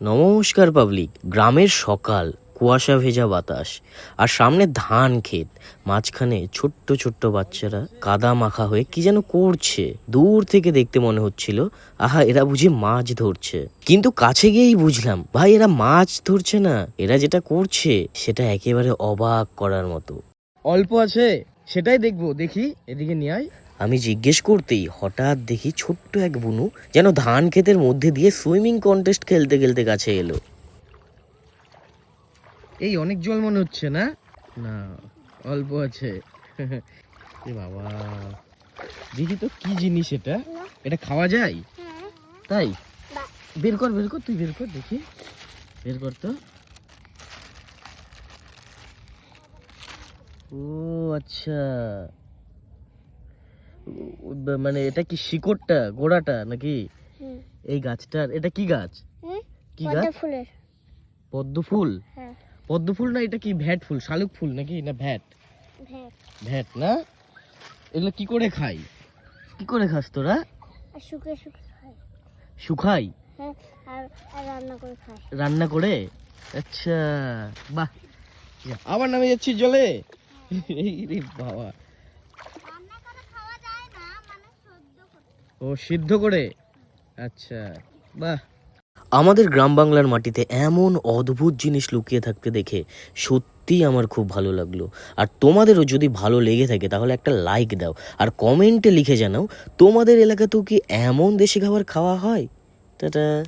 নমস্কার পাবলিক, গ্রামের সকাল, কুয়াশা ভেজা বাতাস, আর সামনে ধান ক্ষেত, মাঝখানে ছোট্ট ছোট্ট বাচ্চারা কাদা মাখা হয়ে কি যেন করছে। দূর থেকে দেখতে মনে হচ্ছিল, আহা, এরা বুঝি মাছ ধরছে। কিন্তু কাছে গিয়েই বুঝলাম, ভাই, এরা মাছ ধরছে না, এরা যেটা করছে, সেটা একেবারে অবাক করার মতো। অল্প আছে, সেটাই দেখব, দেখি, এদিকে নিয়ে আয়। আমি জিজ্ঞেস করতেই হঠাৎ দেখি ছোট্ট এক বুনু যেন ধান ক্ষেতের মধ্যে দিয়ে সুইমিং কন্টেস্ট খেলতে খেলতে কাছে এলো। এই অনেক জল মনে হচ্ছে না? না, অল্প আছে। বাবা। দেখি তো কি জিনিস এটা? এটা খাওয়া যায়? তাই? বের কর বের কর, তুই বের কর, দেখি। বের কর তো। ও আচ্ছা। মানে এটা কি শিকড়টা গোড়াটা নাকি? এই গাছটার এটা কি গাছ? কি গাছ? পদ্ম ফুল? হ্যাঁ। পদ্ম ফুল না এটা কি ভ্যাট ফুল শালুক ফুল নাকি? না ভ্যাট? ভ্যাট। না? এগুলো কি করে খাই? কি করে খাস তোরা? শুকিয়ে শুকিয়ে খায় শুকাই? হ্যাঁ রান্না করে আচ্ছা বাহ। আবার নামে যাচ্ছি জলে। বাবা। ও সিদ্ধ করে? আচ্ছা বাহ। আমাদের গ্রাম বাংলার মাটিতে এমন অদ্ভুত জিনিস লুকিয়ে থাকতে দেখে সত্যিই আমার খুব ভালো লাগল। আর তোমাদেরও যদি ভালো লেগে থাকে, তাহলে একটা লাইক দাও। আর কমেন্টে লিখে জানাও, তোমাদের এলাকাতেও কি এমন দেশি খাবার খাওয়া হয়? টাটা।